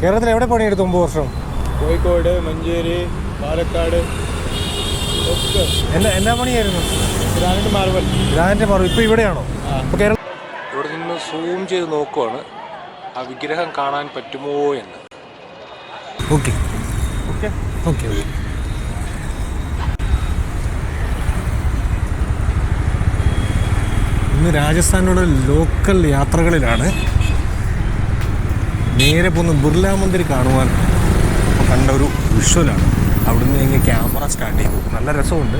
കേരളത്തിൽ എവിടെ പണിയെടുത്തു ഒമ്പത് വർഷം? കോഴിക്കോട് മഞ്ചേരി പാലക്കാട്. ഒക്കെ. എന്നാ എന്നാ പണിയായിരുന്നു? Granite marble. Grand marble. ഇപ്പോൾ ഇവിടെയാണോ? ആ. ഇപ്പോൾ ഇവിടെ നിന്ന് സൂം ചെയ്ത് നോക്കുവാണ്. ആ വിഗ്രഹം കാണാൻ പറ്റുമോ എന്ന്. ഓക്കെ. ഓക്കെ. Okay okay. ഇന്ന് രാജസ്ഥാനിലുള്ള ലോക്കൽ യാത്രകളിലാണ് നേരെ പോകുന്ന ബിർല മന്ദിർ കാണുവാൻ കണ്ട ഒരു വിഷ്വലാണ് അവിടുന്ന് ഇങ്ങനെ ക്യാമറ സ്റ്റാർട്ട് ചെയ്തു. നല്ല രസമുണ്ട്.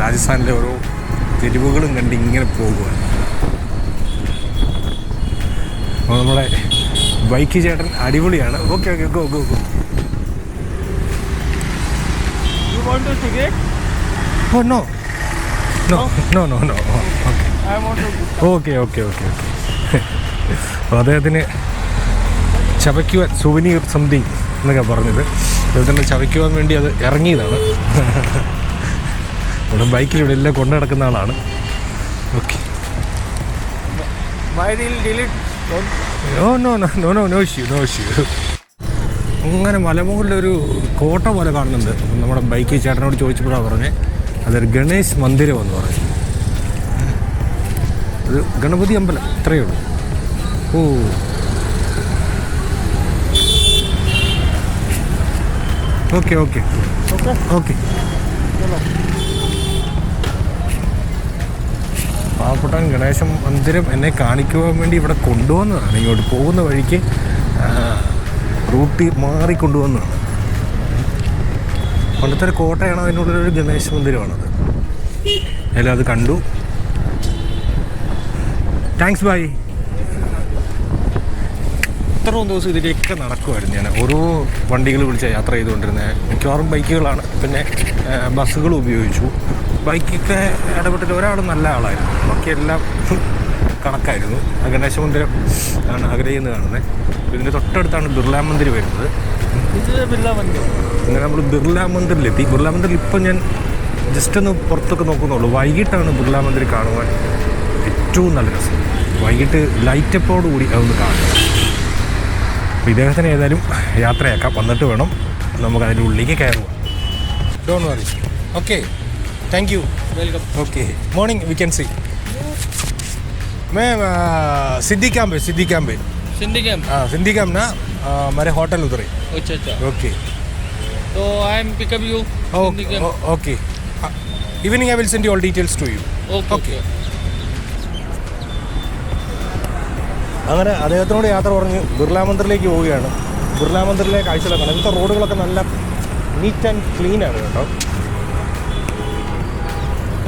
രാജസ്ഥാനിലെ ഓരോ തെരുവുകളും കണ്ട് ഇങ്ങനെ പോകുവാൻ. അപ്പോൾ നമ്മുടെ ബൈക്ക് ചേട്ടൻ അടിപൊളിയാണ്. Okay okay go go go Oh no. I want to okay okay okay okay അപ്പോൾ അദ്ദേഹത്തിന് ചവയ്ക്കുവാൻ സുവനീർ സംതിങ് എന്നൊക്കെ പറഞ്ഞത്. അദ്ദേഹത്തിന് ചവയ്ക്കുവാൻ വേണ്ടി അത് ഇറങ്ങിയതാണ്. ഇവിടെ ബൈക്കിൽ ഇവിടെ എല്ലാം കൊണ്ടു നടക്കുന്ന ആളാണ്. Okay no no no no no no issue no issue അങ്ങനെ മലമുകളിലൊരു കോട്ട പോലെ കാണുന്നുണ്ട്. നമ്മുടെ ബൈക്ക് ചേട്ടനോട് ചോദിച്ചപ്പോഴാണ് പറഞ്ഞത്. അതൊരു ഗണേശ് മന്ദിരം എന്ന് പറഞ്ഞു അത് ഗണപതി അമ്പലം ഇത്രയേ ഉള്ളൂ. ഓ. Okay okay. ഓക്കെ. പാവപ്പെട്ടൻ ഗണേശ മന്ദിരം എന്നെ കാണിക്കുവാൻ വേണ്ടി ഇവിടെ കൊണ്ടുവന്നതാണ്. ഇങ്ങോട്ട് പോകുന്ന വഴിക്ക് റൂട്ടി മാറി കൊണ്ടുവന്നതാണ് പണ്ടത്തെ ഒരു കോട്ടയാണ് ഒരു ഗണേശ മന്ദിരമാണത്. എല്ലാം അത് കണ്ടു. താങ്ക്സ് ബൈ ഇത്രയും ദിവസം ഇതിലേക്ക് നടക്കുമായിരുന്നു ഞാൻ. ഓരോ വണ്ടികൾ വിളിച്ച യാത്ര ചെയ്തുകൊണ്ടിരുന്നത് മിക്കവാറും ബൈക്കുകളാണ്. പിന്നെ ബസ്സുകൾ ഉപയോഗിച്ചു. ബൈക്കൊക്കെ ഇടപെട്ടിട്ട് ഒരാൾ നല്ല ആളായിരുന്നു. ബാക്കിയെല്ലാം കണക്കായിരുന്നു. ഗണേശ മന്ദിരം ആണ് ആഗ്രഹിയിൽ നിന്ന് കാണുന്നത് ഇതിന്റെ തൊട്ടടുത്താണ് ബിർള മന്ദിർ വരുന്നത്. ബിർള മന്ദിർ. അങ്ങനെ നമ്മൾ ബിർള മന്ദിറിലെത്തി. ബിർള മന്ദിറിൽ ഇപ്പം ഞാൻ ജസ്റ്റ് ഒന്ന് പുറത്തൊക്കെ നോക്കുന്നുള്ളൂ. വൈകിട്ടാണ് ബിർള മന്ദിർ കാണുവാൻ ഏറ്റവും നല്ല രസം. വൈകിട്ട് ലൈറ്റപ്പോടുകൂടി അതൊന്ന് കാണുക. അപ്പോൾ ഇദ്ദേഹത്തിന് ഏതായാലും യാത്രയാക്കാം വന്നിട്ട് വേണം നമുക്ക് അതിൻ്റെ ഉള്ളിലേക്ക് കയറുക don't worry okay thank you welcome okay morning we can see मैं आ, सिद्धि कैम्प है सिद्धि कैम्प है सिंधी कैंप हाँ सिद्धि कैम्प ना आ, हमारे होटल उधर है अच्छा अच्छा ओके तो I am pickup you Sindhi camp okay evening I will send you all details to you okay Okay. Okay അങ്ങനെ അദ്ദേഹത്തിനോട് യാത്ര പറഞ്ഞ് ബിർള മന്ദിറിലേക്ക് പോവുകയാണ്. ബിർള മന്ദിറിലെ കാഴ്ചകളൊക്കെ ഇന്നത്തെ റോഡുകളൊക്കെ നല്ല നീറ്റ് ആൻഡ് ക്ലീൻ ആണ് കേട്ടോ.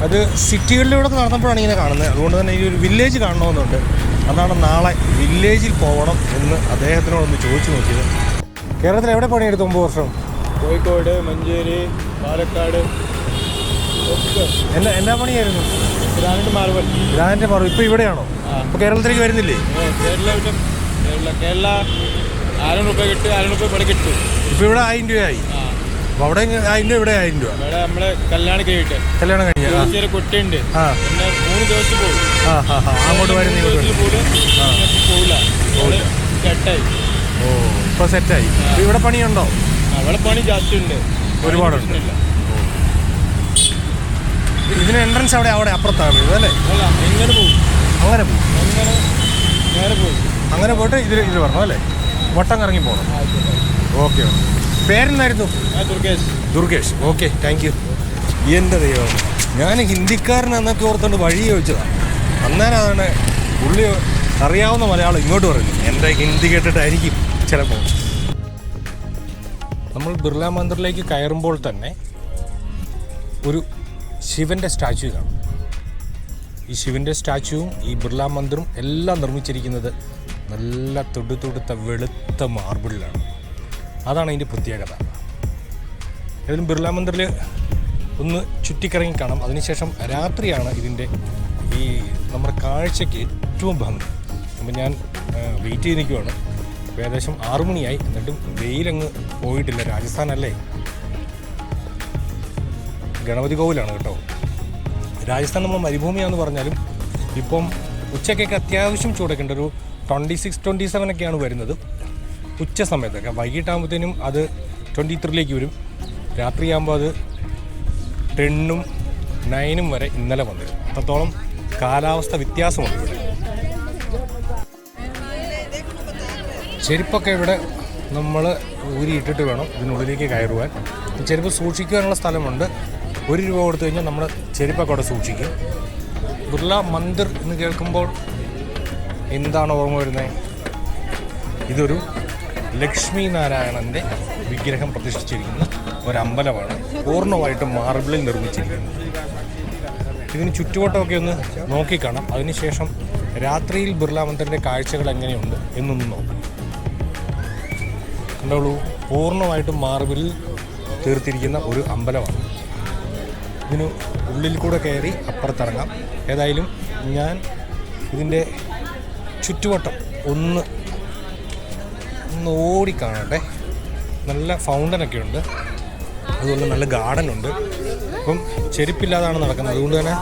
അത് സിറ്റികളിലൂടെ നടന്നപ്പോഴാണ് ഇങ്ങനെ കാണുന്നത്. അതുകൊണ്ട് തന്നെ ഈ ഒരു വില്ലേജ് കാണണമെന്നുണ്ട്. അതാണ് നാളെ വില്ലേജിൽ പോകണം എന്ന് അദ്ദേഹത്തിനോടൊന്ന് ചോദിച്ചു നോക്കിയത്. കേരളത്തിൽ എവിടെ പണിയെടുത്തു ഒമ്പത് വർഷം? കോഴിക്കോട് മഞ്ചേരി പാലക്കാട്. എന്നാ എന്നാ പണിയായിരുന്നു? ഗ്രാനൈറ്റ് മാർബൽ ഗ്രാൻഡ് മാർബൽ ഇപ്പോൾ ഇവിടെയാണോ? ആ. ഇപ്പോൾ കേരളത്തിലേക്ക് വരുന്നില്ലേ? കേരള കേരള ആയിരം രൂപ കിട്ടും ആയിരം രൂപ ഇവിടെ കിട്ടും. ഇപ്പോൾ ഇവിടെ ആയിരം രൂപയായി. അപ്പോൾ അവിടെ ആയിരം രൂപ ഇവിടെ ആയിരം രൂപ. ഇവിടെ നമ്മളെ കല്യാണം കഴിഞ്ഞിട്ട്. കല്യാണം കഴിഞ്ഞ ചെറിയ കുട്ടിയുണ്ട്. പിന്നെ മൂന്ന് ദിവസം പോകും ആ അങ്ങോട്ട് വരുന്ന പോകില്ല. സെറ്റായി ഓ ഇപ്പോൾ സെറ്റായി ഇവിടെ പണിയുണ്ടോ? അവിടെ പണി ജാസ്തി ഉണ്ട്. ഒരുപാടുണ്ട്. ഇതിന് എൻട്രൻസ് അവിടെ അവിടെ അപ്പുറത്താണ് അല്ല? എങ്ങനെ പോകും അങ്ങനെ പോയി. നേരെ അങ്ങനെ പോയിട്ട് ഇതിൽ ഇത് പറഞ്ഞു അല്ലേ? വട്ടം കറങ്ങി പോകണം ഓക്കെ ഓക്കെ. പേരെന്നായിരുന്നു? ആ Durgesh. Durgesh. Okay thank you എന്റെ ദൈവം ഞാൻ ഹിന്ദിക്കാരനെന്നൊക്കെ ഓർത്തുകൊണ്ട് വഴി ചോദിച്ചതാണ് അന്നേരം അതാണ് പുള്ളി അറിയാവുന്ന മലയാളം ഇങ്ങോട്ട് പറഞ്ഞു എന്റെ ഹിന്ദി കേട്ടിട്ടായിരിക്കും ചിലപ്പോൾ നമ്മൾ ബിർള മന്ദിറിലേക്ക് കയറുമ്പോൾ തന്നെ ഒരു ശിവന്റെ സ്റ്റാച്യു കാണും. ഈ ശിവന്റെ സ്റ്റാച്ചുവും ഈ ബിർള മന്ദിറും എല്ലാം നിർമ്മിച്ചിരിക്കുന്നത് നല്ല തുടു തുടുത്ത വെളുത്ത മാർബിളിലാണ്. അതാണ് അതിന്റെ പ്രത്യേകത. ഏതായാലും ബിർള മന്ദിറിൽ ഒന്ന് ചുറ്റിക്കറങ്ങി കാണാം. അതിനുശേഷം രാത്രിയാണ് ഇതിന്റെ ഈ നമ്മുടെ കാഴ്ചയ്ക്ക് ഏറ്റവും ഭംഗി. അപ്പം ഞാൻ വെയിറ്റ് ചെയ്ത് നിൽക്കുവാണ് ഏകദേശം ആറു മണിയായി. എന്നിട്ടും വെയിലങ്ങ് പോയിട്ടില്ല. രാജസ്ഥാനല്ലേ? ഗണപതി കോവിലാണ് കേട്ടോ. രാജസ്ഥാൻ നമ്മൾ മരുഭൂമിയാന്ന് പറഞ്ഞാലും ഇപ്പം ഉച്ചയ്ക്കൊക്കെ അത്യാവശ്യം ചൂടൊക്കെ ഉണ്ട് ഒരു ട്വന്റി സിക്സ് ട്വന്റി സെവൻ ഒക്കെയാണ് വരുന്നത്. ഉച്ച സമയത്തൊക്കെ. വൈകിട്ടാകുമ്പോഴത്തേനും അത് ട്വന്റി ത്രീയിലേക്ക് വരും. രാത്രിയാകുമ്പോൾ അത് ടെണ്ണും നയനും വരെ ഇന്നലെ വന്നിരുന്നു. അത്രത്തോളം കാലാവസ്ഥ വ്യത്യാസമുണ്ട് ഇവിടെ. ചെരുപ്പൊക്കെ ഇവിടെ നമ്മൾ ഊരിയിട്ടിട്ട് വേണം ഇതിനുള്ളിലേക്ക് കയറുവാൻ. ചെരുപ്പ് സൂക്ഷിക്കുവാനുള്ള സ്ഥലമുണ്ട്. ഒരു രൂപ കൊടുത്തു കഴിഞ്ഞാൽ നമ്മൾ ചെരുപ്പൊക്കെ സൂക്ഷിക്കും. ബിർള മന്ദിർ എന്ന് കേൾക്കുമ്പോൾ എന്താണ് ഓർമ്മ വരുന്നത് ഇതൊരു ലക്ഷ്മി നാരായണന്റെ വിഗ്രഹം പ്രതിഷ്ഠിച്ചിരിക്കുന്ന ഒരമ്പലമാണ്. പൂർണമായിട്ടും മാർബിളിൽ നിർമ്മിച്ചിരിക്കുന്നത്. ഇതിന് ചുറ്റുവട്ടമൊക്കെ ഒന്ന് നോക്കിക്കാണാം. അതിനുശേഷം രാത്രിയിൽ ബിർള മന്ദിറിന്റെ കാഴ്ചകൾ എങ്ങനെയുണ്ട് എന്നൊന്ന് നോക്കാം. കണ്ടോളൂ പൂർണമായിട്ടും മാർബിളിൽ തീർത്തിരിക്കുന്ന ഒരു അമ്പലമാണ്. ഇതിന് ഉള്ളിൽ കൂടെ കയറി അപ്പുറത്തിറങ്ങാം. ഏതായാലും ഞാൻ ഇതിന്റെ ചുറ്റുവട്ടം ഒന്ന് ഒന്ന് ഓടിക്കാണട്ടെ. നല്ല ഫൗണ്ടനൊക്കെ ഉണ്ട്. അതുപോലെ നല്ല ഗാർഡൻ ഉണ്ട്. അപ്പം ചെരുപ്പില്ലാതാണ് നടക്കുന്നത്. അതുകൊണ്ട് തന്നെ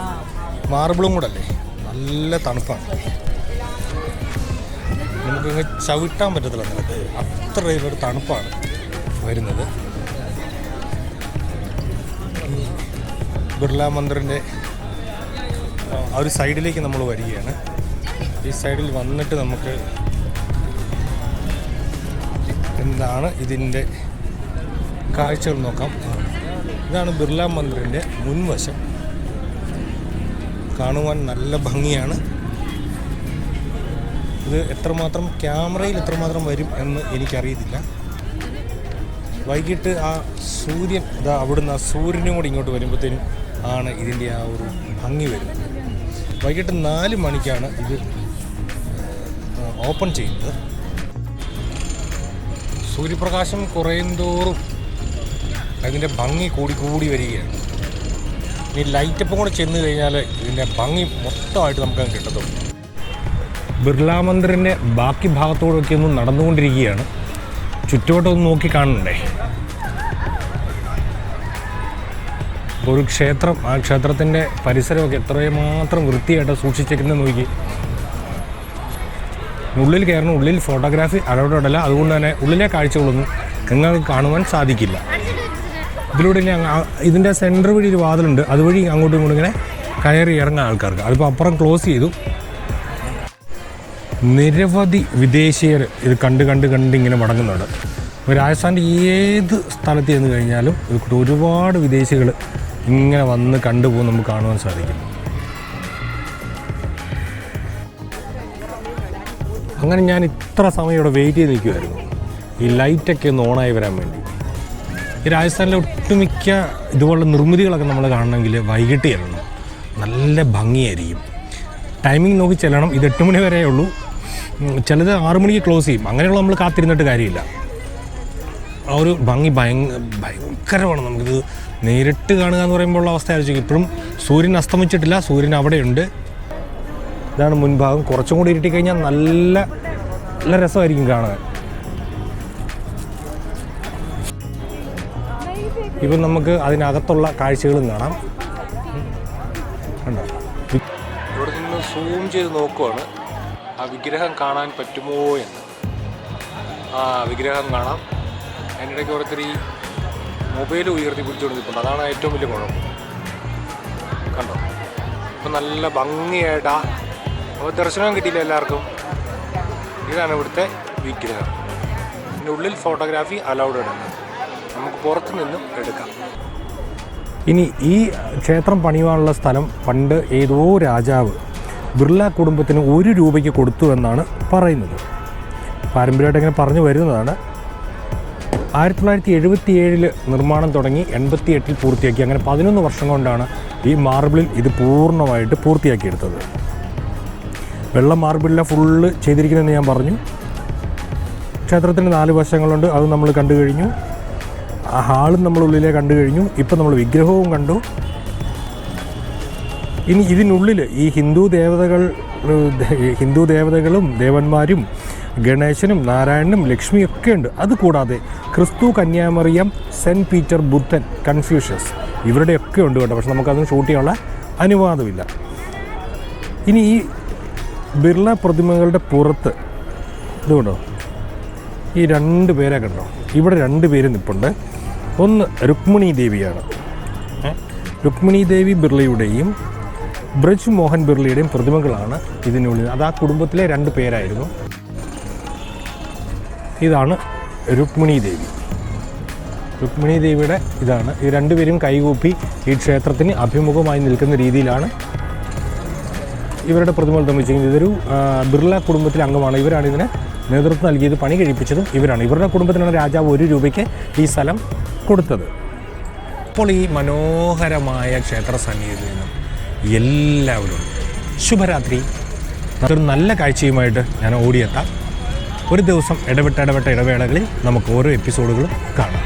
മാർബിളും കൂടെ അല്ലേ? നല്ല തണുപ്പാണ്. നമുക്ക് ചവിട്ടാൻ പറ്റത്തില്ല നിലത്ത് അത്രയൊരു തണുപ്പാണ് വരുന്നത്. ബിർള മന്ദിറിന്റെ ആ ഒരു സൈഡിലേക്ക് നമ്മൾ വരികയാണ്. ഈ സൈഡിൽ വന്നിട്ട് നമുക്ക് എന്താണ് ഇതിന്റെ കാഴ്ചകൾ നോക്കാം. ഇതാണ് ബിർള മന്ദിറിന്റെ മുൻവശം. കാണുവാൻ നല്ല ഭംഗിയാണ്. ഇത് എത്രമാത്രം ക്യാമറയിൽ എത്രമാത്രം വരും എന്ന് എനിക്കറിയത്തില്ല. വൈകിട്ട് ആ സൂര്യൻ ഇതാ അവിടുന്ന് ആ സൂര്യനും കൂടി ഇങ്ങോട്ട് വരുമ്പോഴത്തേനും ആണ് ഇതിന്റെ ആ ഒരു ഭംഗി വരുന്നത്. വൈകിട്ട് നാല് മണിക്കാണ് ഇത് ഓപ്പൺ ചെയ്യുന്നത്. സൂര്യപ്രകാശം കുറയും തോറും അതിന്റെ ഭംഗി കൂടിക്കൂടി കൂടി വരികയാണ്. ഇനി ലൈറ്റപ്പും കൂടെ ചെന്ന് കഴിഞ്ഞാൽ ഇതിന്റെ ഭംഗി മൊത്തമായിട്ട് നമുക്ക് കിട്ടത്തുള്ളൂ. ബിർള മന്ദിറിന്റെ ബാക്കി ഭാഗത്തോടൊക്കെ ഒന്ന് നടന്നുകൊണ്ടിരിക്കുകയാണ്. ചുറ്റോട്ടൊന്ന് നോക്കി കാണണ്ടേ? ഒരു ക്ഷേത്രം ആ ക്ഷേത്രത്തിന്റെ പരിസരമൊക്കെ എത്രമാത്രം വൃത്തിയായിട്ട് സൂക്ഷിച്ചേക്കുന്നത് നോക്കി. ഉള്ളിൽ കയറണം ഉള്ളിൽ ഫോട്ടോഗ്രാഫി അടവിടല്ല അതുകൊണ്ട് തന്നെ ഉള്ളിലെ കാഴ്ചകളൊന്നും നിങ്ങൾക്ക് കാണുവാൻ സാധിക്കില്ല. ഇതിലൂടെ ഇനി ഇതിന്റെ സെന്റർ വഴി ഒരു വാതിലുണ്ട്. അതുവഴി അങ്ങോട്ടും ഇങ്ങോട്ടും ഇങ്ങനെ കയറി ഇറങ്ങാൻ ആൾക്കാർക്ക്. അതിപ്പോൾ അപ്പുറം ക്ലോസ് ചെയ്തു. നിരവധി വിദേശീയർ ഇത് കണ്ട് കണ്ട് കണ്ട് ഇങ്ങനെ മടങ്ങുന്നുണ്ട്. രാജസ്ഥാന്റെ ഏത് സ്ഥലത്ത് ചെന്ന് കഴിഞ്ഞാലും ഒരുപാട് വിദേശികൾ ഇങ്ങനെ വന്ന് കണ്ടുപോകും നമുക്ക് കാണുവാൻ സാധിക്കും. അങ്ങനെ ഞാൻ ഇത്ര സമയം ഇവിടെ വെയിറ്റ് ചെയ്ത് നിൽക്കുമായിരുന്നു ഈ ലൈറ്റൊക്കെ ഒന്ന് ഓണായി വരാൻ വേണ്ടി. ഈ രാജസ്ഥാനിലെ ഒട്ടുമിക്ക ഇതുപോലുള്ള നിർമ്മിതികളൊക്കെ നമ്മൾ കാണണമെങ്കിൽ വൈകിട്ട് ചെല്ലണം. നല്ല ഭംഗിയായിരിക്കും. ടൈമിംഗ് നോക്കി ചെല്ലണം. ഇത് എട്ട് മണി വരെ ഉള്ളൂ. ഉം, ചിലത് ആറുമണിക്ക് ക്ലോസ് ചെയ്യും. അങ്ങനെയുള്ള നമ്മൾ കാത്തിരുന്നിട്ട് കാര്യമില്ല. ആ ഒരു ഭംഗി ഭയങ്ക ഭയങ്കരമാണ് നമുക്കിത് നേരിട്ട് കാണുക എന്ന് പറയുമ്പോൾ ഉള്ള അവസ്ഥ ആലോചിക്കും ഇപ്പോഴും സൂര്യൻ അസ്തമിച്ചിട്ടില്ല സൂര്യൻ അവിടെയുണ്ട്. ഇതാണ് മുൻഭാഗം. കുറച്ചും കൂടി ഇരുട്ടി കഴിഞ്ഞാൽ നല്ല നല്ല രസമായിരിക്കും കാണാൻ. ഇപ്പം നമുക്ക് അതിനകത്തുള്ള കാഴ്ചകളും കാണാം. കണ്ടോ? ഇവിടെ നിന്ന് സൂം ചെയ്ത് നോക്കുവാണ്. ആ വിഗ്രഹം കാണാൻ പറ്റുമോ എന്ന്. ആ വിഗ്രഹം കാണാം. അതിനിടയ്ക്ക് ഓരോരുത്തർ ഈ മൊബൈൽ ഉയർത്തി പിടിച്ചുകൊണ്ട് നിൽക്കുന്നത് അതാണ് ഏറ്റവും വലിയ കുഴപ്പം കണ്ടോ? ഇപ്പം നല്ല ഭംഗിയായിട്ടാ. അപ്പോൾ ദർശനം കിട്ടിയില്ല എല്ലാവർക്കും. ഇതാണ് ഇവിടുത്തെ വിഗ്രഹം. ഇതിന്റെ ഉള്ളിൽ ഫോട്ടോഗ്രാഫി അലൗഡ് ആണ്. നമുക്ക് പുറത്തു നിന്നും എടുക്കാം. ഇനി ഈ ക്ഷേത്രം പണിയുവാനുള്ള സ്ഥലം പണ്ട് ഏതോ രാജാവ് ബിർള കുടുംബത്തിന് ഒരു രൂപയ്ക്ക് കൊടുത്തു എന്നാണ് പറയുന്നത്. പാരമ്പര്യമായിട്ട് ഇങ്ങനെ പറഞ്ഞു വരുന്നതാണ്. ആയിരത്തി തൊള്ളായിരത്തി എഴുപത്തി ഏഴിൽ നിർമ്മാണം തുടങ്ങി എൺപത്തി എട്ടിൽ പൂർത്തിയാക്കി. അങ്ങനെ പതിനൊന്ന് വർഷം കൊണ്ടാണ് ഈ മാർബിളിൽ ഇത് പൂർണമായിട്ട് പൂർത്തിയാക്കിയെടുത്തത്. വെള്ള മാർബിളിലെ ഫുള്ള് ചെയ്തിരിക്കുന്നതെന്ന് ഞാൻ പറഞ്ഞു. ക്ഷേത്രത്തിന് നാല് വശങ്ങളുണ്ട് അത് നമ്മൾ കണ്ടു കഴിഞ്ഞു. ആ ഹാളും നമ്മൾ ഉള്ളിലെ കണ്ടു കഴിഞ്ഞു. ഇപ്പം നമ്മൾ വിഗ്രഹവും കണ്ടു. ഇനി ഇതിനുള്ളിൽ ഈ ഹിന്ദു ദേവതകൾ ഹിന്ദു ദേവതകളും ദേവന്മാരും ഗണേശനും നാരായണനും ലക്ഷ്മിയും ഒക്കെ ഉണ്ട്. അതുകൂടാതെ ക്രിസ്തു കന്യാമറിയം സെന്റ് പീറ്റർ ബുദ്ധൻ കൺഫ്യൂഷ്യസ് ഇവരുടെയൊക്കെ ഉണ്ട് കേട്ടോ. പക്ഷെ നമുക്കതൊന്നും ഷൂട്ട് ചെയ്യാനുള്ള അനുവാദമില്ല. ഇനി ഈ ബിർള പ്രതിമകളുടെ പുറത്ത് ഇതുകൊണ്ടോ ഈ രണ്ട് പേരെ കണ്ടോ? ഇവിടെ രണ്ട് പേര് നിൽപ്പുണ്ട് ഒന്ന് രുക്മിണി ദേവിയാണ്. രുക്മിണി ദേവി ബിർളയുടെയും ബ്രജ് മോഹൻ ബിർളയുടെയും പ്രതിമകളാണ് ഇതിനുള്ളിൽ. അത് ആ കുടുംബത്തിലെ രണ്ട് പേരായിരുന്നു. ഇതാണ് രുക്മിണി ദേവി. രുക്മിണി ദേവിയുടെ ഇതാണ്. ഈ രണ്ടുപേരും കൈകൂപ്പി ഈ ക്ഷേത്രത്തിന് അഭിമുഖമായി നിൽക്കുന്ന രീതിയിലാണ് ഇവരുടെ പ്രതിമകൾ നിർമ്മിച്ചിരിക്കുന്നത്. ഇതൊരു ബിർള കുടുംബത്തിലെ അംഗമാണ്. ഇവരാണ് ഇതിന് നേതൃത്വം നൽകിയത് പണി കഴിപ്പിച്ചതും ഇവരാണ്. ഇവരുടെ കുടുംബത്തിനാണ് രാജാവ് ഒരു രൂപയ്ക്ക് ഈ സ്ഥലം കൊടുത്തത്. അപ്പോൾ ഈ മനോഹരമായ ക്ഷേത്ര സന്നിധിയിൽ നിന്നും എല്ലാവരും ശുഭരാത്രി. അതൊരു നല്ല കാഴ്ചയുമായിട്ട് ഞാൻ ഓടിയെത്താം. ഒരു ദിവസം ഇടവിട്ട ഇടവിട്ട ഇടവേളകളിൽ നമുക്ക് ഓരോ എപ്പിസോഡുകളും കാണാം.